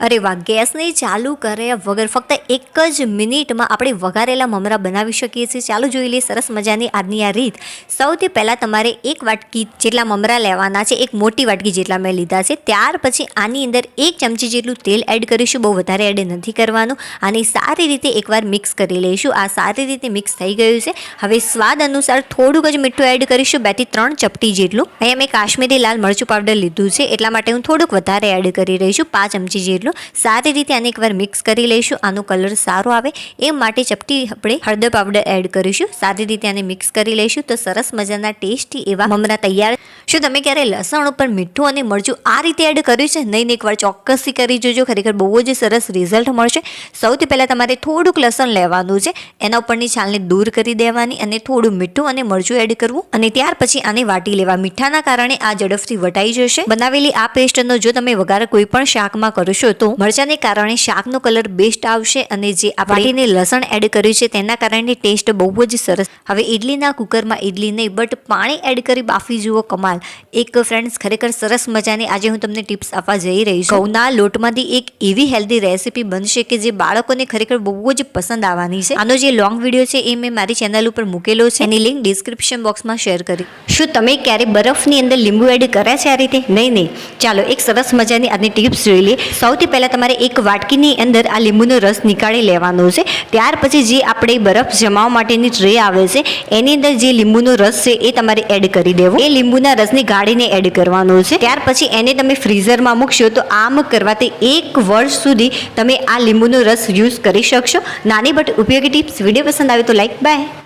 અરે વાહ ગેસને ચાલુ કર્યા વગર. ફક્ત એક જ મિનિટમાં આપણે વઘારેલા મમરા બનાવી શકીએ છીએ. ચાલો જોઈ લઈએ સરસ મજાની આજની આ રીત. સૌથી પહેલાં તમારે એક વાટકી જેટલા મમરા લેવાના છે, એક મોટી વાટકી જેટલા મેં લીધા છે. ત્યાર પછી આની અંદર એક ચમચી જેટલું તેલ એડ કરીશું. બહુ વધારે એડ નથી કરવાનું. અને સારી રીતે એકવાર મિક્સ કરી લઈશું. આ સારી રીતે મિક્સ થઈ ગયું છે. હવે સ્વાદ અનુસાર થોડુંક જ મીઠું એડ કરીશું. બેથી ત્રણ ચપટી જેટલું. અહીંયા મેં કાશ્મીરી લાલ મરચું પાવડર લીધું છે. એટલા માટે હું થોડુંક વધારે એડ કરી રહી છું. પાંચ ચમચી જેટલું સારી રીતે આને એકવાર મિક્સ કરી લઈશું. આનો કલર સારો આવે. એ માટે ચપટી આપણે હળદર પાવડર એડ કરીશું. સારી રીતે આને મિક્સ કરી લઈશું. તો સરસ મજાના ટેસ્ટી એવા મમરા તૈયાર. શું તમે ક્યારે લસણ ઉપર મીઠું અને મરચું આ રીતે એડ કર્યું છે? નહીં એકવાર ચોક્કસથી કરી જોજો. ખરેખર બહુ જ સરસ રિઝલ્ટ મળશે. સૌથી પહેલાં તમારે થોડુંક લસણ લેવાનું છે. એના ઉપરની છાલને દૂર કરી દેવાની અને થોડું મીઠું અને મરચું એડ કરવું. અને ત્યાર પછી આને વાટી લેવા. મીઠાના કારણે આ ઝડપથી વટાઈ જશે. બનાવેલી આ પેસ્ટનો જો તમે વઘાર કોઈ પણ શાકમાં કરશો તો મરચાંને કારણે શાકનો કલર બેસ્ટ આવશે અને જે આ વાટીને લસણ એડ કર્યું છે તેના કારણે ટેસ્ટ બહુ જ સરસ. હવે ઇડલીના કુકરમાં ઇડલી નહીં બટ પાણી એડ કરી બાફી જુઓ કમાલ. એક ફ્રેન્ડ્સ ખરેખર સરસ મજાની આજે હું તમને ટિપ્સ આપવા જઈ રહી છું. ઘઉંના લોટમાંથી એક એવી હેલ્ધી રેસીપી બનશે કે જે બાળકોને ખરેખર બહુ જ પસંદ આવવાની છે. આનો જે લોંગ વીડિયો છે એ મેં મારી ચેનલ ઉપર મૂકેલો છે. એની લિંક ડિસ્ક્રિપ્શન બોક્સમાં શેર કરી. શું તમે ક્યારે બરફની અંદર લીંબુ એડ કર્યા છે આ રીતે? નહીં નહીં. ચાલો એક સરસ મજાની આજની ટિપ્સ જોઈ લઈએ. સૌથી પહેલાં તમારે એક વાટકીની અંદર આ લીંબુનો રસ નીકાળી લેવાનો છે. ત્યાર પછી જે આપણે બરફ જમાવવા માટેની ટ્રે આવે છે, એની અંદર જે લીંબુનો રસ છે એ તમારે એડ કરી દેવો. એ લીંબુના રસને ગાળીને એડ કરવાનો છે. ત્યાર પછી એને તમે ફ્રીઝરમાં મૂકશો તો આમ કરવાથી એક વર્ષ સુધી તમે આ લીંબુનો રસ યુઝ કરી શકશો. નાની બટ ઉપયોગી ટિપ્સ વીડિયો પસંદ આવે તો લાઈક બાય